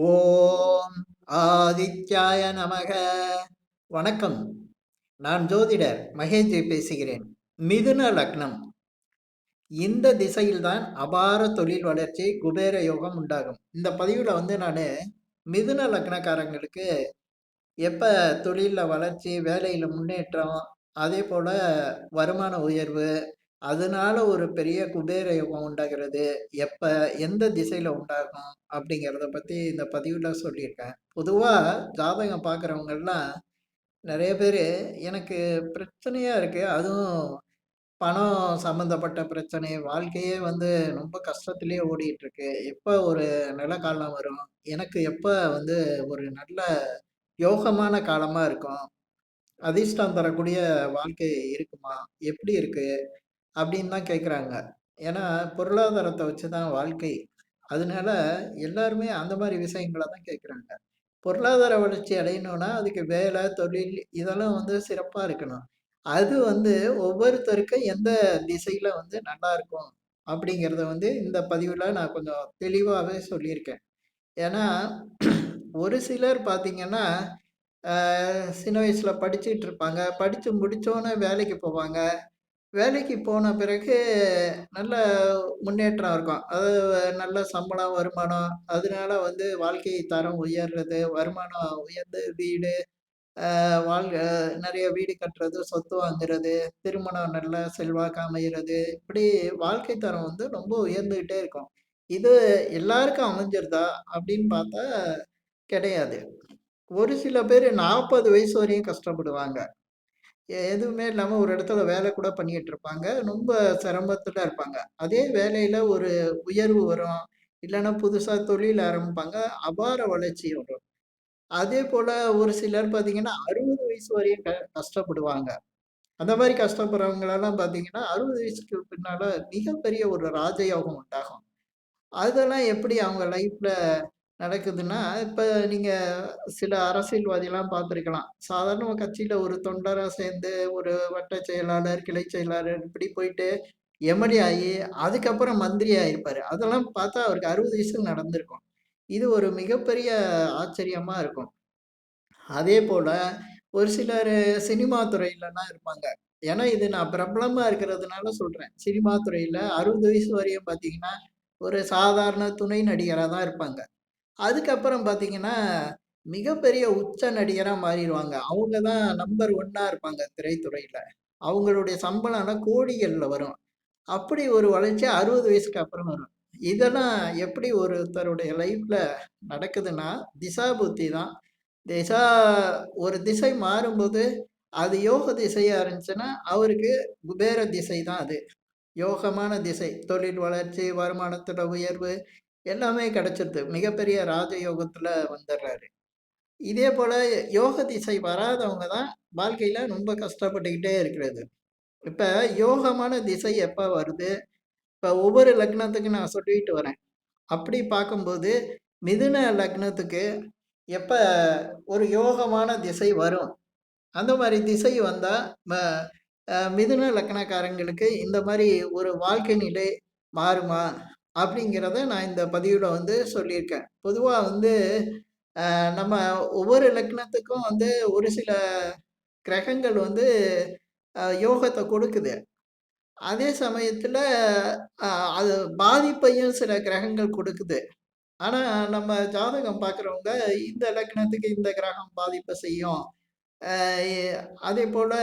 ஓம் ஆதித்யாய நமக. வணக்கம். நான் ஜோதிடர் மகேஜி பேசுகிறேன். மிதுன லக்னம். இந்த திசையில்தான் அபார தொழில் வளர்ச்சி குபேர யோகம் உண்டாகும். இந்த பதிவில் வந்து நான் மிதுன லக்னக்காரங்களுக்கு எப்போ தொழிலில் வளர்ச்சி வேலையில் முன்னேற்றம் அதே போல் வருமான உயர்வு அதனால ஒரு பெரிய குபேர யுகம் உண்டாகிறது. எப்ப எந்த திசையில உண்டாகும் அப்படிங்கிறத பத்தி இந்த பதிவுல சொல்லியிருக்கேன். பொதுவா ஜாதகம் பாக்குறவங்கெல்லாம் நிறைய பேர் எனக்கு பிரச்சனையா இருக்கு. அதுவும் பணம் சம்மந்தப்பட்ட பிரச்சனை வாழ்க்கையே வந்து ரொம்ப கஷ்டத்திலேயே ஓடிட்டு இருக்கு எப்போ ஒரு நில காலம் வரும்? எனக்கு எப்போ வந்து ஒரு நல்ல யோகமான காலமாக இருக்கும்? அதிர்ஷ்டம் தரக்கூடிய வாழ்க்கை இருக்குமா? எப்படி இருக்கு? அப்படின்னு தான் கேட்குறாங்க. ஏன்னா பொருளாதாரத்தை வச்சு தான் வாழ்க்கை. அதனால எல்லாருமே அந்த மாதிரி விஷயங்களை தான் கேட்குறாங்க. பொருளாதார வளர்ச்சி அடையணும்னா அதுக்கு வேலை தொழில் இதெல்லாம் வந்து சிறப்பாக இருக்கணும். அது வந்து ஒவ்வொருத்தருக்கும் எந்த திசையில் வந்து நல்லா இருக்கும் அப்படிங்கிறத வந்து இந்த பதிவில் நான் கொஞ்சம் தெளிவாகவே சொல்லியிருக்கேன். ஏன்னா ஒரு சிலர் பார்த்தீங்கன்னா சின்ன வயசில் படிச்சுட்டு இருப்பாங்க. படித்து முடித்தோன்னே வேலைக்கு போவாங்க. வேலைக்கு போன பிறகு நல்ல முன்னேற்றம் இருக்கும். அது நல்ல சம்பளம், வருமானம். அதனால வந்து வாழ்க்கை தரம் உயர்றது, வருமானம் உயர்ந்து வீடு, வாழ்க வாழ் நிறைய வீடு கட்டுறது, சொத்து வாங்குறது, திருமணம் நல்ல செல்வாக்கு அமைகிறது இப்படி வாழ்க்கை தரம் வந்து ரொம்ப உயர்ந்துகிட்டே இருக்கும். இது எல்லாருக்கும் அமைஞ்சிருதா அப்படின்னு பார்த்தா கிடையாது. ஒரு சில பேர் நாற்பது வயசு வரையும் கஷ்டப்படுவாங்க. எதுவுமே இல்லாமல் ஒரு இடத்துல வேலை கூட பண்ணிட்டு இருப்பாங்க. ரொம்ப சிரமத்துல இருப்பாங்க. அதே வேலையில ஒரு உயர்வு வரும். இல்லைன்னா புதுசா தொழில் ஆரம்பிப்பாங்க. அபார வளர்ச்சி வரும். அதே போல ஒரு சிலர் பார்த்தீங்கன்னா, அறுபது வயசு வரையும் க கஷ்டப்படுவாங்க. அந்த மாதிரி கஷ்டப்படுறவங்களெல்லாம் பார்த்தீங்கன்னா, அறுபது வயசுக்கு பின்னால மிகப்பெரிய ஒரு ராஜயோகம் உண்டாகும். அதெல்லாம் எப்படி அவங்க லைஃப்ல நடக்குதுன்னா, இப்போ நீங்கள் சில அரசியல்வாதிலாம் பார்த்துருக்கலாம். சாதாரண கட்சியில் ஒரு தொண்டராக சேர்ந்து ஒரு வட்ட செயலாளர், கிளை செயலாளர் இப்படி போயிட்டு எம்எல்ஏ ஆகி, அதுக்கப்புறம் மந்திரி ஆகிருப்பார் அதெல்லாம் பார்த்தா அவருக்கு 60 வயசுல நடந்திருக்கும். இது ஒரு மிகப்பெரிய ஆச்சரியமாக இருக்கும். அதே போல் ஒரு சிலர் சினிமா துறையிலலாம் இருப்பாங்க. ஏன்னா இது நான் பிரபலமாக இருக்கிறதுனால சொல்கிறேன் சினிமா துறையில் அறுபது வயசு வரையும் பார்த்தீங்கன்னா, ஒரு சாதாரண துணை நடிகராக தான் இருப்பாங்க. அதுக்கப்புறம் பார்த்தீங்கன்னா, மிகப்பெரிய உச்ச நடிகரா மாறிருவாங்க. அவங்க தான் நம்பர் ஒன்னா இருப்பாங்க திரைத்துறையில. அவங்களுடைய சம்பளம்னா கோடிகள்ல வரும். அப்படி ஒரு வளர்ச்சி 60 வயசுக்கு அப்புறம் வரும். இதெல்லாம் எப்படி ஒருத்தருடைய லைஃப்ல நடக்குதுன்னா, திசா புத்தி தான். திசா ஒரு திசை மாறும்போது, அது யோக திசையா இருந்துச்சுன்னா, அவருக்கு குபேர திசை தான் அது. யோகமான திசை. தொழில் வளர்ச்சி, வருமானத்தோட உயர்வு எல்லாமே கிடைச்சிருது. மிகப்பெரிய ராஜயோகத்தில் வந்துடுறாரு. இதே போல் யோக திசை வராதவங்க தான் வாழ்க்கையில் ரொம்ப கஷ்டப்பட்டுக்கிட்டே இருக்கிறது. இப்போ யோகமான திசை எப்போ வருது? இப்போ ஒவ்வொரு லக்னத்துக்கு நான் சொல்லிட்டு வரேன். அப்படி பார்க்கும்போது, மிதுன லக்னத்துக்கு எப்போ ஒரு யோகமான திசை வரும்? அந்த மாதிரி திசை வந்தால் ம மிதுன லக்னக்காரங்களுக்கு இந்த மாதிரி ஒரு வாழ்க்கை நிலை மாறுமா? அப்படிங்கிறத நான் இந்த பதிவில் வந்து சொல்லியிருக்கேன். பொதுவாக வந்து நம்ம ஒவ்வொரு லக்னத்துக்கும் வந்து ஒரு சில கிரகங்கள் வந்து யோகத்தை கொடுக்குது. அதே சமயத்தில் அது பாதிப்பையும் சில கிரகங்கள் கொடுக்குது. ஆனால் நம்ம ஜாதகம் பார்க்குறவங்க இந்த லக்னத்துக்கு இந்த கிரகம் பாதிப்பை செய்யும். அதே போல்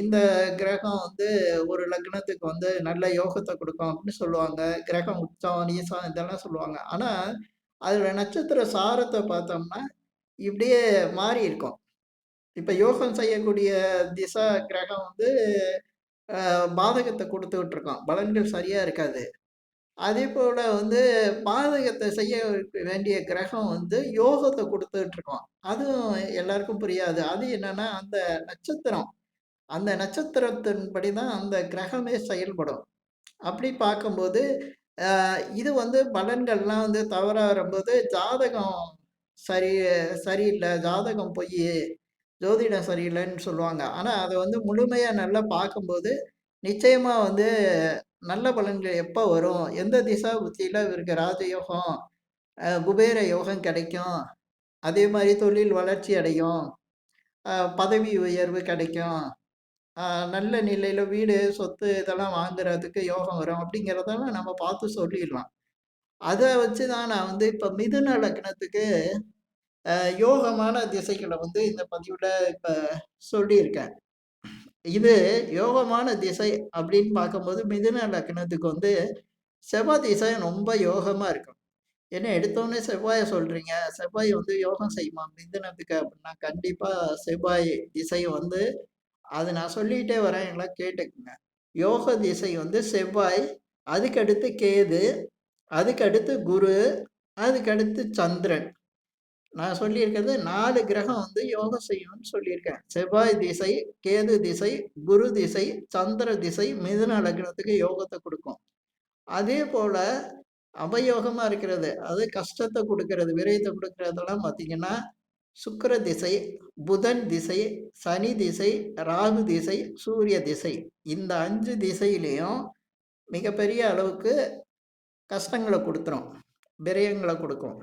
இந்த கிரகம் வந்து ஒரு லக்னத்துக்கு வந்து நல்ல யோகத்தை கொடுக்கும் அப்படின்னு சொல்லுவாங்க. கிரகம் உச்சம், நீசம் இதெல்லாம் சொல்லுவாங்க. ஆனால் அதில் நட்சத்திர சாரத்தை பார்த்தோம்னா, இப்படியே மாறி இருக்கும். இப்போ யோகம் செய்யக்கூடிய திசா கிரகம் வந்து பாதகத்தை கொடுத்துக்கிட்டு இருக்கோம் பலன்கள் சரியாக இருக்காது. அதே போல் வந்து பாதகத்தை செய்ய வேண்டிய கிரகம் வந்து யோகத்தை கொடுத்துட்டு இருக்கோம். அதுவும் எல்லாருக்கும் புரியாது. அது என்னன்னா, அந்த நட்சத்திரம். அந்த நட்சத்திரத்தின்படி தான் அந்த கிரகமே செயல்படும். அப்படி பார்க்கும்போது, இது வந்து பலன்கள்லாம் வந்து தவறாக வரும்போது, ஜாதகம் சரி சரியில்லை ஜாதகம் பொய் ஜோதிடம் சரியில்லைன்னு சொல்லுவாங்க. ஆனால் அதை வந்து முழுமையாக நல்லா பார்க்கும்போது, நிச்சயமாக வந்து நல்ல பலன்கள் எப்போ வரும்? எந்த திசா புத்தியில் இவருக்கு ராஜயோகம் குபேர யோகம் கிடைக்கும். அதே மாதிரி தொழில் வளர்ச்சி அடையும். பதவி உயர்வு கிடைக்கும். நல்ல நிலையில் வீடு, சொத்து இதெல்லாம் வாங்குறதுக்கு யோகம் வரும். அப்படிங்கிறதெல்லாம் நம்ம பார்த்து சொல்லிடலாம். அதை வச்சு தான் நான் வந்து இப்போ மிதுன லக்னத்துக்கு யோகமான திசைகளை வந்து இந்த பதிவில் இப்போ சொல்லியிருக்கேன். இது யோகமான திசை அப்படின்னு பார்க்கும்போது மிதுன லக்னத்துக்கு வந்து செவ்வாய் திசை ரொம்ப யோகமா இருக்கும். ஏன்னா எடுத்தோடனே செவ்வாயை சொல்றீங்க. செவ்வாய் வந்து யோகம் செய்யுமா மிதுனத்துக்கு அப்படின்னா, கண்டிப்பா செவ்வாய் திசை வந்து அது நான் சொல்லிட்டே வரேன் எல்லாம் கேட்டுக்குங்க யோக திசை வந்து செவ்வாய், அதுக்கடுத்து கேது, அதுக்கடுத்து குரு, அதுக்கடுத்து சந்திரன். நான் சொல்லியிருக்கிறது நாலு கிரகம் வந்து யோகம் செய்யும்னு சொல்லியிருக்கேன். செவ்வாய் திசை, கேது திசை, குரு திசை, சந்திர திசை மிதுன லக்னத்துக்கு யோகத்தை கொடுக்கும் அதே போல அவயோகமா இருக்கிறது, அது கஷ்டத்தை கொடுக்கறது விரயத்தை கொடுக்கறதெல்லாம் பார்த்தீங்கன்னா, சுக்கர திசை, புதன் திசை, சனி திசை, ராகு திசை, சூரிய திசை. இந்த அஞ்சு திசையிலையும் மிகப்பெரிய அளவுக்கு கஷ்டங்களை கொடுத்துரும் விரயங்களை கொடுக்கும்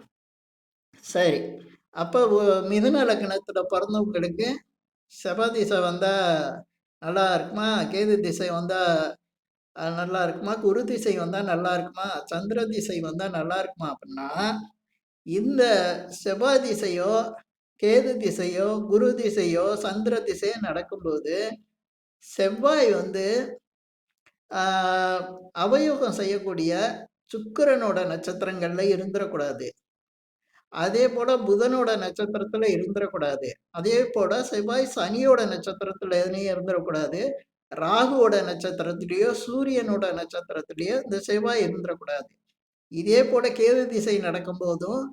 சரி. அப்போ மிதுன லக்னத்தில் பிறந்தவங்களுக்கு செவ்வாய் திசை நல்லா இருக்குமா? கேது திசை வந்தால் நல்லா இருக்குமா? குரு திசை வந்தால் நல்லா இருக்குமா? சந்திர திசை வந்தால் நல்லா இருக்குமா? அப்படின்னா, இந்த செவ்வாய் திசையோ, கேது திசையோ, குரு திசையோ, சந்திர திசையோ நடக்கும்போது, செவ்வாய் வந்து அவயோகம் செய்யக்கூடிய சுக்கரனோட நட்சத்திரங்கள்ல இருந்துடக்கூடாது அதே போல புதனோட நட்சத்திரத்துல இருந்துடக்கூடாது அதே போல செவ்வாய் சனியோட நட்சத்திரத்துலயும் இருந்துடக்கூடாது ராகுவோட நட்சத்திரத்திலேயோ சூரியனோட நட்சத்திரத்திலேயோ இந்த செவ்வாய் இருந்துடக்கூடாது இதே போல கேது திசை நடக்கும்போதும்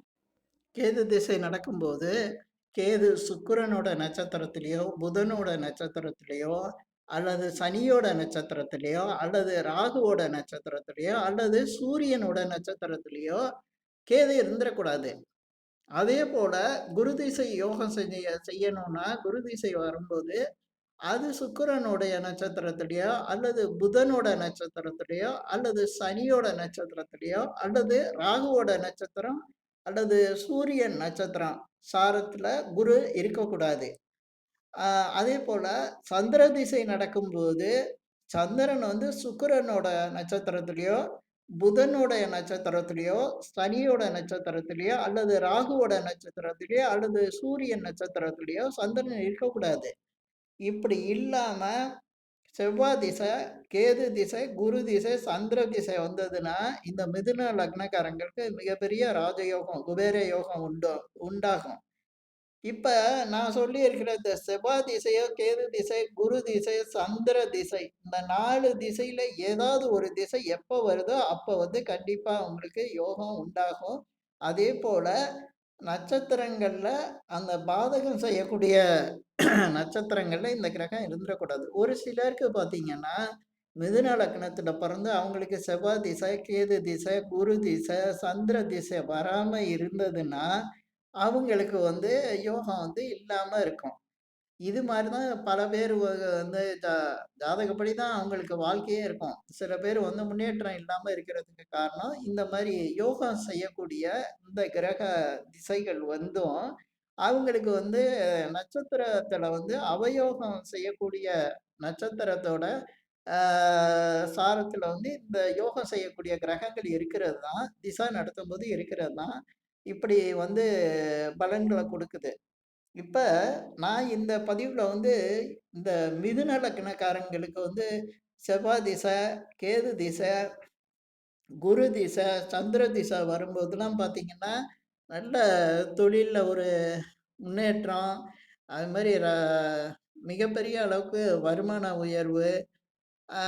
கேது திசை நடக்கும்போது, கேது சுக்கிரனோட நட்சத்திரத்திலேயோ புதனோட நட்சத்திரத்திலேயோ அல்லது சனியோட நட்சத்திரத்திலேயோ அல்லது ராகுவோட நட்சத்திரத்திலேயோ அல்லது சூரியனோட நட்சத்திரத்திலேயோ கேது இருந்துடக்கூடாது அதே போல குரு திசை யோகம் செய்ய செய்யணும்னா, குரு திசை வரும்போது, அது சுக்கரனுடைய நட்சத்திரத்திலேயோ அல்லது புதனோட நட்சத்திரத்திலேயோ அல்லது சனியோட நட்சத்திரத்திலேயோ அல்லது ராகுவோட நட்சத்திரம், அல்லது சூரியன் நட்சத்திரம் சாரத்துல குரு இருக்கக்கூடாது. அதே போல சந்திர திசை நடக்கும்போது, சந்திரன் வந்து சுக்கரனோட நட்சத்திரத்திலேயோ புதனுடைய நட்சத்திரத்திலேயோ சனியோட நட்சத்திரத்திலேயோ அல்லது ராகுவோட நட்சத்திரத்திலேயோ அல்லது சூரியன் நட்சத்திரத்திலேயோ சந்திரன் இருக்கக்கூடாது. இப்படி இல்லாம செவ்வாய் திசை, கேது திசை, குரு திசை, சந்திர திசை வந்ததுன்னா, இந்த மிதுன லக்னக்காரங்களுக்கு மிகப்பெரிய ராஜயோகம், குபேர யோகம் உண்டு உண்டாகும். இப்போ நான் சொல்லியிருக்கிற இந்த செவ்வாய் திசையோ, கேது திசை, குரு திசை, சந்திர திசை இந்த நாலு திசையில் ஏதாவது ஒரு திசை எப்போ வருதோ, அப்போ வந்து கண்டிப்பாக உங்களுக்கு யோகம் உண்டாகும். அதே போல் நட்சத்திரங்களில் அந்த பாதகம் செய்யக்கூடிய நட்சத்திரங்களில் இந்த கிரகம் இருந்துடக்கூடாது ஒரு சிலருக்கு பார்த்தீங்கன்னா, மிதுன லக்னத்தில் பிறந்து அவங்களுக்கு செவ்வாய் திசை, கேது திசை, குரு திசை, சந்திர திசை வராமல் இருந்ததுன்னா, அவங்களுக்கு வந்து யோகம் வந்து இல்லாம இருக்கும். இது மாதிரி தான் பல பேர் வ வந்து ஜா ஜாதகப்படி தான் அவங்களுக்கு வாழ்க்கையே இருக்கும். சில பேர் வந்து முன்னேற்றம் இல்லாம இருக்கிறதுக்கு காரணம், இந்த மாரி யோகம் செய்யக்கூடிய இந்த கிரக திசைகள் வந்தும், அவங்களுக்கு வந்து நட்சத்திரத்துல வந்து அவயோகம் செய்யக்கூடிய நட்சத்திரத்தோட சாரத்தில் சாரத்துல வந்து இந்த யோகம் செய்யக்கூடிய கிரகங்கள் இருக்கிறது தான், திசா நடத்தும்போது இருக்கிறது தான், இப்படி வந்து பலன்கள கொடுக்குது. இப்ப நான் இந்த பதிவுல வந்து இந்த மிதுன லக்னக்காரங்களுக்கு வந்து செவ்வாய் திசை, கேது திசை, குரு திசை, சந்திர திசை வரும்போதெல்லாம் பார்த்தீங்கன்னா, நல்ல தொழில்ல ஒரு முன்னேற்றம், அது மாரி ர மிகப்பெரிய அளவுக்கு வருமான உயர்வு, அதே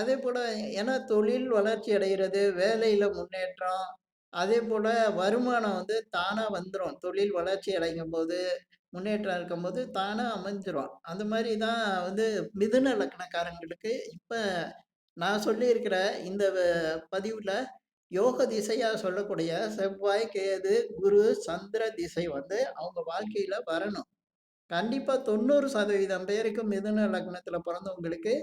அதேபோல ஏன்னா தொழில் வளர்ச்சி அடைகிறது, வேலையில முன்னேற்றம், அதே போல் வருமானம் வந்து தானாக வந்துடும் தொழில் வளர்ச்சி அடையும்போது, முன்னேற்றம் இருக்கும்போது தானாக அமைஞ்சிரும். அந்த மாதிரி தான் வந்து மிதுன லக்னக்காரங்களுக்கு இப்போ நான் சொல்லியிருக்கிற இந்த வ யோக திசையாக சொல்லக்கூடிய செவ்வாய், கேது, குரு, சந்திர திசை வந்து அவங்க வாழ்க்கையில் வரணும். கண்டிப்பாக தொண்ணூறு சதவீதம் பேருக்கு மிதுன லக்னத்தில் பிறந்தவங்களுக்கு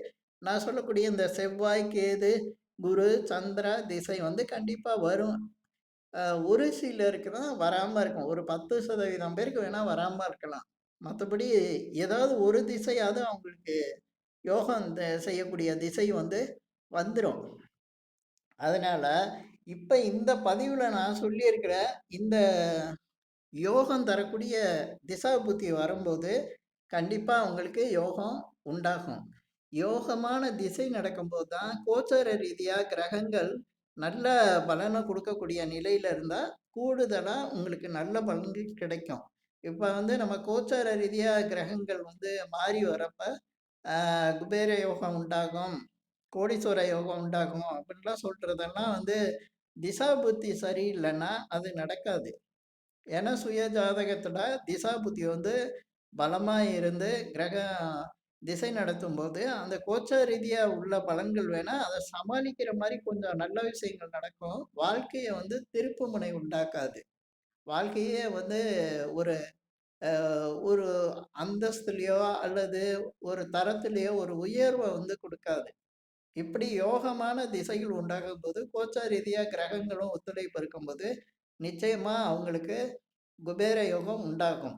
நான் சொல்லக்கூடிய இந்த செவ்வாய், கேது, குரு, சந்திர திசை வந்து கண்டிப்பாக வரும். அ ஒரு சிலருக்கு தான் வராம இருக்கும். ஒரு 10% பேருக்கு வேணா வராம இருக்கலாம். மத்தபடி ஏதாவது ஒரு திசையாவது அவங்களுக்கு யோகம் த செய்யக்கூடிய திசை வந்து வந்துரும். அதனால, இப்ப இந்த பதிவுல நான் சொல்லியிருக்கிற இந்த யோகம் தரக்கூடிய திசா புத்தி வரும்போது, கண்டிப்பா உங்களுக்கு யோகம் உண்டாகும். யோகமான திசை நடக்கும்போது தான் கோச்சார ரீதியா கிரகங்கள் நல்ல பலனை கொடுக்கக்கூடிய நிலையில் இருந்தால் கூடுதலாக உங்களுக்கு நல்ல பலன்கள் கிடைக்கும். இப்போ வந்து நம்ம கோச்சார ரீதியாக கிரகங்கள் வந்து மாறி வரப்ப, குபேர யோகம் உண்டாகும், கோடீஸ்வர யோகம் உண்டாகும் அப்படின்லாம் சொல்கிறதெல்லாம் வந்து திசா புத்தி சரியில்லைன்னா அது நடக்காது. ஏன்னா சுய ஜாதகத்துல திசா புத்தி வந்து பலமாக இருந்து கிரகம் திசை நடத்தும் போது அந்த கோச்சார ரீதியா உள்ள பலன்கள் வேணா, அதை சமாளிக்கிற மாதிரி கொஞ்சம் நல்ல விஷயங்கள் நடக்கும். வாழ்க்கைய வந்து திருப்புமுனை உண்டாக்காது. வாழ்க்கையே வந்து ஒரு ஒரு அந்தஸ்துலேயோ அல்லது ஒரு தரத்திலயோ ஒரு உயர்வை வந்து கொடுக்காது இப்படி யோகமான திசைகள் உண்டாகும்போது, கோச்சா ரீதியாக கிரகங்களும் ஒத்துழைப்பு இருக்கும்போது, நிச்சயமாக அவங்களுக்கு குபேர யோகம் உண்டாகும்.